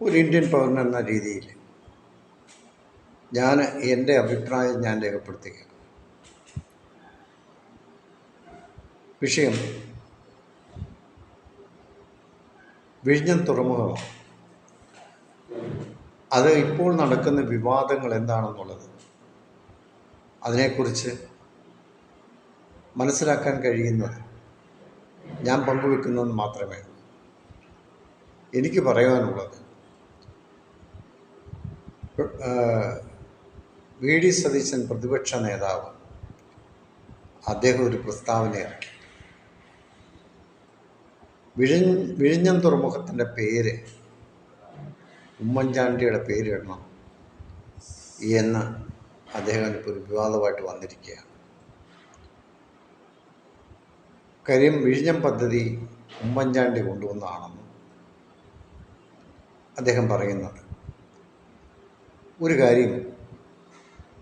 ഒരു ഇന്ത്യൻ പൗരൻ എന്ന രീതിയിൽ ഞാൻ എന്റെ അഭിപ്രായം ഞാൻ രേഖപ്പെടുത്തുക വിഷയം വിഴിഞ്ഞം തുറമുഖമാണ്. അത് ഇപ്പോൾ നടക്കുന്ന വിവാദങ്ങൾ എന്താണെന്നുള്ളത് അതിനെക്കുറിച്ച് മനസ്സിലാക്കാൻ കഴിയുന്നത് ഞാൻ പങ്കുവെക്കുന്നത് മാത്രമേ എനിക്ക് പറയാനുള്ളത് വി ഡി സതീശൻ പ്രതിപക്ഷ നേതാവ് അദ്ദേഹം ഒരു പ്രസ്താവന ഇറക്കി. വിഴി വിഴിഞ്ഞം തുറമുഖത്തിന്റെ പേര് ഉമ്മൻചാണ്ടിയുടെ പേരിടണം എന്ന് അദ്ദേഹം ഇപ്പോൾ ഒരു വിവാദമായിട്ട് വന്നിരിക്കുകയാണ്. കാര്യം വിഴിഞ്ഞം പദ്ധതി ഉമ്മൻചാണ്ടി കൊണ്ടുവന്നതാണെന്നും അദ്ദേഹം പറയുന്നത് ഒരു കാര്യം.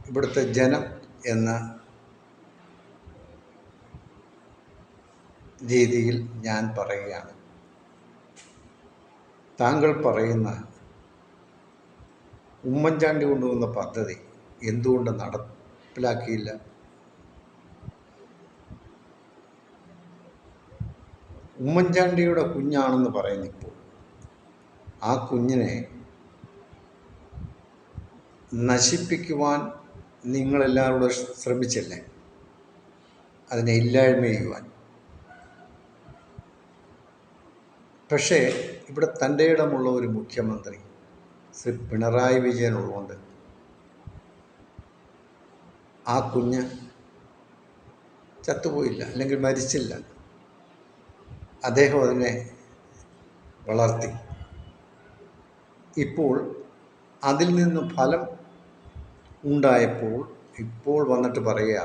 ഇവിടുത്തെ ജനം എന്ന രീതിയിൽ ഞാൻ പറയുകയാണ്. താങ്കൾ പറയുന്ന ഉമ്മൻചാണ്ടി കൊണ്ടുവന്ന പദ്ധതി എന്തുകൊണ്ട് നടപ്പിലാക്കിയില്ല? ഉമ്മൻചാണ്ടിയുടെ കുഞ്ഞാണെന്ന് പറയുന്നിപ്പോൾ ആ കുഞ്ഞിനെ നശിപ്പിക്കുവാൻ നിങ്ങളെല്ലാവരും ശ്രമിച്ചല്ലേ? അതിനെ ഇല്ലായ്മ ചെയ്യുവാൻ. പക്ഷേ ഇവിടെ തന്റെ ഇടമുള്ള ഒരു മുഖ്യമന്ത്രി ശ്രീ പിണറായി വിജയൻ ഉള്ളതുകൊണ്ട് ആ കുഞ്ഞ് ചത്തുപോയില്ല അല്ലെങ്കിൽ മരിച്ചില്ല. അദ്ദേഹം അതിനെ വളർത്തി. ഇപ്പോൾ അതിൽ നിന്ന് ഫലം ഉണ്ടായപ്പോൾ ഇപ്പോൾ വന്നിട്ട് പറയുക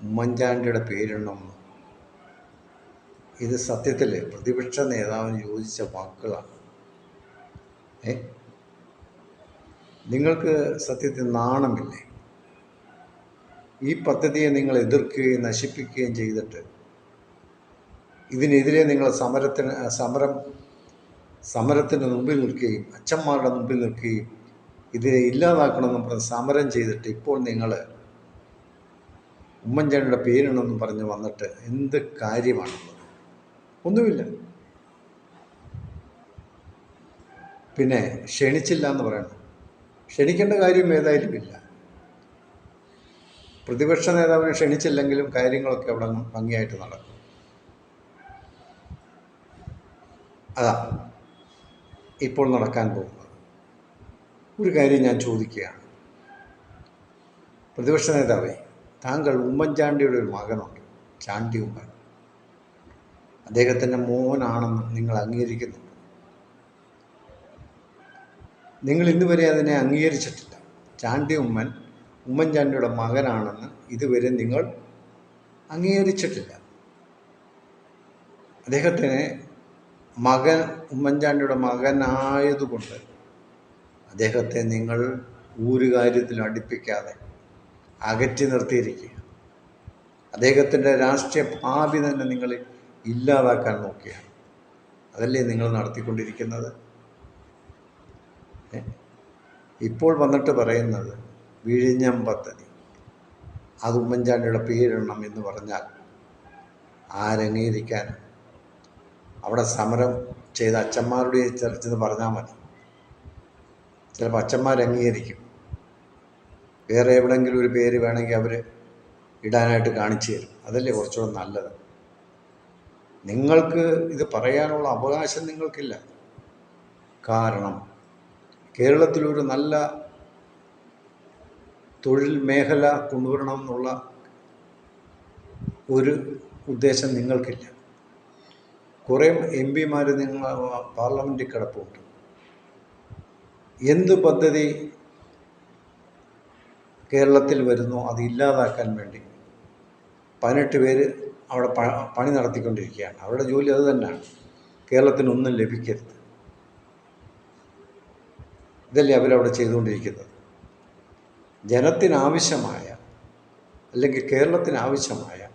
ഉമ്മൻചാണ്ടിയുടെ പേരിടണമെന്ന് ഇത് സത്യത്തിൽ പ്രതിപക്ഷ നേതാവിന് യോജിച്ച വാക്കുകളാണ്. ഏ? നിങ്ങൾക്ക് സത്യത്തിൽ നാണമില്ലേ? ഈ പദ്ധതിയെ നിങ്ങൾ എതിർക്കുകയും നശിപ്പിക്കുകയും ചെയ്തിട്ട് ഇതിനെതിരെ നിങ്ങൾ സമരത്തിന് സമരം സമരത്തിന് മുമ്പിൽ നിൽക്കുകയും അച്ഛന്മാരുടെ മുമ്പിൽ നിൽക്കുകയും ഇതിനെ ഇല്ലാതാക്കണമെന്നും പറഞ്ഞ് സമരം ചെയ്തിട്ട് ഇപ്പോൾ നിങ്ങൾ ഉമ്മൻചാണ്ടിയുടെ പേരിണെന്നും പറഞ്ഞ് വന്നിട്ട് എന്ത് കാര്യമാണുള്ളത്? ഒന്നുമില്ല. പിന്നെ ക്ഷണിച്ചില്ല എന്ന് പറയണം. ക്ഷണിക്കേണ്ട കാര്യം ഏതായാലും ഇല്ല. പ്രതിപക്ഷ നേതാവിനെ ക്ഷണിച്ചില്ലെങ്കിലും കാര്യങ്ങളൊക്കെ അവിടെ ഭംഗിയായിട്ട് നടക്കും. അതാ. ഇപ്പോൾ നടക്കാൻ പോകുന്നത്. ഒരു കാര്യം ഞാൻ ചോദിക്കുകയാണ്. പ്രതിപക്ഷ നേതാവേ താങ്കൾ ഉമ്മൻചാണ്ടിയുടെ ഒരു മകനുണ്ട്. ചാണ്ടി ഉമ്മൻ അദ്ദേഹത്തിന്റെ മോനാണെന്ന് നിങ്ങൾ അംഗീകരിക്കുന്നുണ്ട്? നിങ്ങൾ ഇന്നുവരെ അതിനെ അംഗീകരിച്ചിട്ടില്ല. ചാണ്ടി ഉമ്മൻ ഉമ്മൻചാണ്ടിയുടെ മകനാണെന്ന് ഇതുവരെ നിങ്ങൾ അംഗീകരിച്ചിട്ടില്ല. അദ്ദേഹത്തിന് മകൻ ഉമ്മൻചാണ്ടിയുടെ മകനായതുകൊണ്ട് അദ്ദേഹത്തെ നിങ്ങൾ ഒരു കാര്യത്തിലും അടുപ്പിക്കാതെ അകറ്റി നിർത്തിയിരിക്കുക. അദ്ദേഹത്തിന്റെ രാഷ്ട്രീയ ഭാവി തന്നെ നിങ്ങൾ ഇല്ലാതാക്കാൻ നോക്കുക. അതല്ലേ നിങ്ങൾ നടത്തിക്കൊണ്ടിരിക്കുന്നത്? ഇപ്പോൾ വന്നിട്ട് പറയുന്നത് വിഴിഞ്ഞം പദ്ധതി. അത് ഉമ്മൻചാണ്ടിയുടെ പേരിടണം എന്ന് പറഞ്ഞാൽ ആരംഗീകരിക്കാൻ അവിടെ സമരം ചെയ്ത അച്ഛന്മാരുടെ ചർച്ചെന്ന് പറഞ്ഞാൽ മതി. ചിലപ്പോൾ അച്ഛന്മാർ അംഗീകരിക്കും. വേറെ എവിടെയെങ്കിലും ഒരു പേര് വേണമെങ്കിൽ അവർ ഇടാനായിട്ട് കാണിച്ചു തരും. അതല്ലേ കുറച്ചുകൂടെ നല്ലത്. നിങ്ങൾക്ക് ഇത് പറയാനുള്ള അവകാശം നിങ്ങൾക്കില്ല. കാരണം കേരളത്തിലൊരു നല്ല തൊഴിൽ മേഖല കൊണ്ടുവരണം എന്നുള്ള ഒരു ഉദ്ദേശം നിങ്ങൾക്കില്ല. കുറേ എം പിമാർ നിങ്ങൾ പാർലമെന്റിൽ കിടപ്പുണ്ട്. എന്ത് പദ്ധതി കേരളത്തിൽ വരുന്നു അത് ഇല്ലാതാക്കാൻ വേണ്ടി പതിനെട്ട് പേര് അവിടെ പണി നടത്തിക്കൊണ്ടിരിക്കുകയാണ്. അവരുടെ ജോലി അത് തന്നെയാണ്. കേരളത്തിനൊന്നും ലഭിക്കരുത്. ഇതല്ലേ അവരവിടെ ചെയ്തുകൊണ്ടിരിക്കുന്നത്. ജനത്തിനാവശ്യമായ അല്ലെങ്കിൽ കേരളത്തിനാവശ്യമായ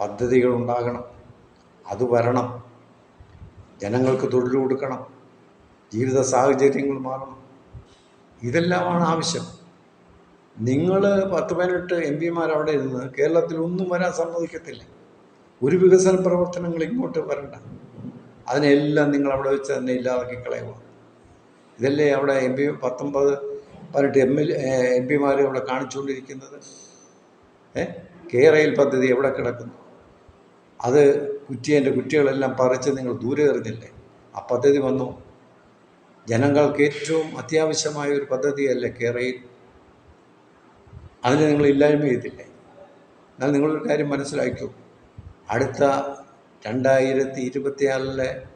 പദ്ധതികൾ ഉണ്ടാകണം. അത് വരണം. ജനങ്ങൾക്ക് തൊഴിൽ കൊടുക്കണം. ജീവിത സാഹചര്യങ്ങൾ മാറണം. ഇതെല്ലാമാണ് ആവശ്യം. നിങ്ങൾ പത്ത് പതിനെട്ട് എം പിമാർ അവിടെ ഇരുന്ന് കേരളത്തിൽ ഒന്നും വരാൻ സമ്മതിക്കത്തില്ല. ഒരു വികസന പ്രവർത്തനങ്ങൾ ഇങ്ങോട്ട് വരണ്ട. അതിനെല്ലാം നിങ്ങൾ അവിടെ വെച്ച് തന്നെ ഇല്ലാതാക്കി കളയുക. ഇതല്ലേ അവിടെ എം പി പത്തൊമ്പത് പതിനെട്ട് എം എൽ എം പിമാർ അവിടെ കാണിച്ചുകൊണ്ടിരിക്കുന്നത്? ഏ? കേരയിൽ പദ്ധതി എവിടെ കിടക്കുന്നു? അത് കുറ്റിയന്റെ കുറ്റികളെല്ലാം പറിച്ച് നിങ്ങൾ ദൂരെ എറിഞ്ഞില്ലേ? ആ പദ്ധതി വന്നു. ജനങ്ങൾക്ക് ഏറ്റവും അത്യാവശ്യമായ ഒരു പദ്ധതിയല്ലേ കേരയിൽ അതിന് നിങ്ങൾ ഇല്ലായ്മ ചെയ്തില്ലേ. എന്നാൽ നിങ്ങളൊരു കാര്യം മനസ്സിലാക്കൂ. അടുത്ത രണ്ടായിരത്തി ഇരുപത്തിയാറിലെ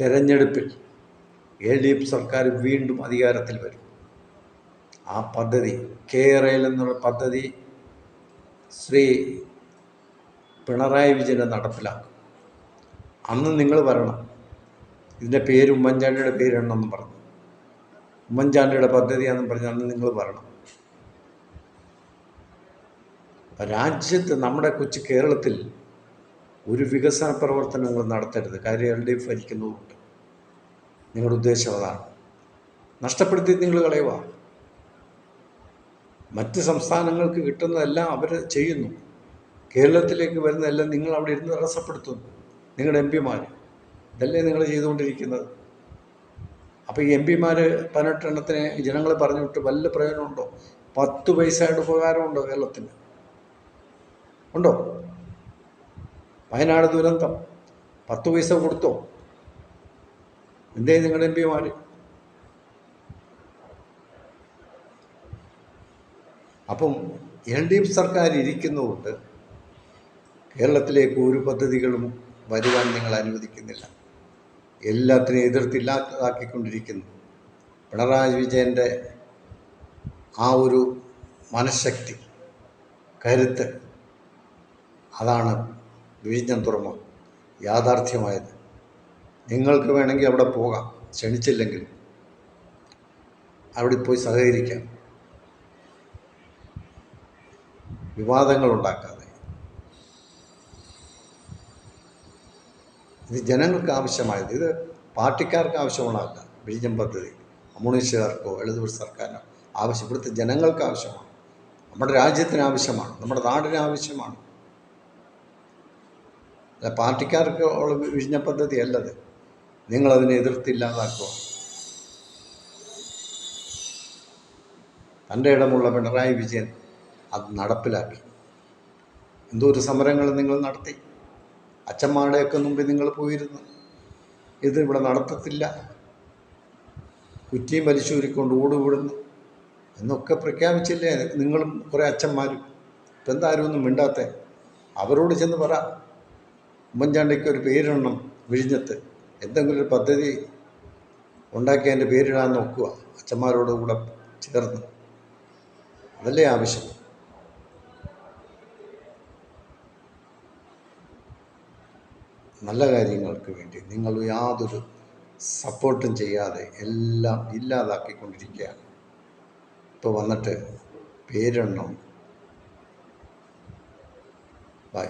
തെരഞ്ഞെടുപ്പിൽ എൽ ഡി എഫ് സർക്കാർ വീണ്ടും അധികാരത്തിൽ വരും. ആ പദ്ധതി കേരയിൽ എന്നുള്ള പദ്ധതി ശ്രീ പിണറായി വിജയനെ നടപ്പിലാക്കും. അന്ന് നിങ്ങൾ വരണം. ഇതിന്റെ പേര് ഉമ്മൻചാണ്ടിയുടെ പേരാണെന്നൊന്നും പറഞ്ഞു. ഉമ്മൻചാണ്ടിയുടെ പദ്ധതിയാണെന്ന് പറഞ്ഞാൽ നിങ്ങൾ പറയണം. രാജ്യത്ത് നമ്മുടെ കൊച്ചു കേരളത്തിൽ ഒരു വികസന പ്രവർത്തനങ്ങൾ നടത്തരുത്. കാര്യം എൽ ഭരിക്കുന്നതുകൊണ്ട്. നിങ്ങളുടെ ഉദ്ദേശം അതാണ്. നഷ്ടപ്പെടുത്തി നിങ്ങൾ കളയുക. മറ്റ് സംസ്ഥാനങ്ങൾക്ക് കിട്ടുന്നതെല്ലാം അവർ ചെയ്യുന്നു. കേരളത്തിലേക്ക് വരുന്നതെല്ലാം നിങ്ങൾ അവിടെ ഇരുന്ന് തടസ്സപ്പെടുത്തുന്നു. നിങ്ങളുടെ എം പിമാർ ഇതല്ലേ നിങ്ങൾ ചെയ്തുകൊണ്ടിരിക്കുന്നത്? അപ്പോൾ ഈ എം പിമാർ പതിനെട്ടെണ്ണത്തിന് ജനങ്ങൾ പറഞ്ഞു വിട്ട് വല്ല പ്രയോജനമുണ്ടോ? പത്ത് പൈസയുടെ ഉപകാരമുണ്ടോ കേരളത്തിന്? ഉണ്ടോ? വയനാട് ദുരന്തം. പത്ത് പൈസ കൊടുത്തോ? എന്തേ നിങ്ങളുടെ എം പിമാർ അപ്പം എൽ ഡി എഫ് സർക്കാർ ഇരിക്കുന്നതുകൊണ്ട് കേരളത്തിലേക്ക് ഒരു പദ്ധതികളും വരുവാൻ നിങ്ങൾ അനുവദിക്കുന്നില്ല. എല്ലാത്തിനെയും എതിർത്തില്ലാത്തതാക്കിക്കൊണ്ടിരിക്കുന്നു പിണറായി വിജയന്റെ ആ ഒരു മനഃശക്തി കരുത്ത് അതാണ് വിഴിഞ്ഞം തുറമുഖം യാഥാർത്ഥ്യമായത്. നിങ്ങൾക്ക് വേണമെങ്കിൽ അവിടെ പോകാം ക്ഷണിച്ചില്ലെങ്കിൽ അവിടെ പോയി സഹകരിക്കാം. വിവാദങ്ങൾ ഉണ്ടാക്കാതെ. ഇത് ജനങ്ങൾക്ക് ആവശ്യമായത് ഇത് പാർട്ടിക്കാർക്ക് ആവശ്യമുള്ളതല്ല വിഴിഞ്ഞം പദ്ധതി കമ്മ്യൂണിസ്റ്റുകാർക്കോ ഇടതുപക്ഷ സർക്കാരിനോ ആവശ്യം ഇവിടുത്തെ ജനങ്ങൾക്ക് ആവശ്യമാണ് നമ്മുടെ രാജ്യത്തിന് ആവശ്യമാണ് നമ്മുടെ നാടിന് ആവശ്യമാണ് അല്ല പാർട്ടിക്കാർക്ക് ഉള്ള വിഴിഞ്ഞ പദ്ധതി അല്ലത് നിങ്ങളതിനെ എതിർത്തില്ലാതാക്കുക തന്റെ ഇടമുള്ള പിണറായി വിജയൻ അത് നടപ്പിലാക്കി. എന്തോ ഒരു സമരങ്ങൾ നിങ്ങൾ നടത്തി. അച്ഛന്മാരുടെയൊക്കെ മുമ്പിൽ നിങ്ങൾ പോയിരുന്നു. ഇത് ഇവിടെ നടത്തത്തില്ല. കുറ്റിയും വലിച്ചൂരിക്കൊണ്ട് ഓടുവിടുന്നു. എന്നൊക്കെ പ്രഖ്യാപിച്ചില്ലേ നിങ്ങളും കുറേ അച്ഛന്മാരും. ഇപ്പം എന്താരും ഒന്നും മിണ്ടാത്തെ? അവരോട് ചെന്ന് പറ. ഉമ്മൻചാണ്ടിക്ക് ഒരു പേരിടണം വിഴിഞ്ഞത്ത്. എന്തെങ്കിലും ഒരു പദ്ധതി ഉണ്ടാക്കി അതിന്റെ പേരിടാൻ നോക്കുക. അച്ഛന്മാരോട് കൂടെ ചേർന്ന്. അതല്ലേ ആവശ്യം? നല്ല കാര്യങ്ങൾക്ക് വേണ്ടി നിങ്ങൾ യാതൊരു സപ്പോർട്ടും ചെയ്യാതെ എല്ലാം ഇല്ലാതാക്കിക്കൊണ്ടിരിക്കുകയാണ്. ഇപ്പോൾ വന്നിട്ട് പേരെണ്ണം. ബൈ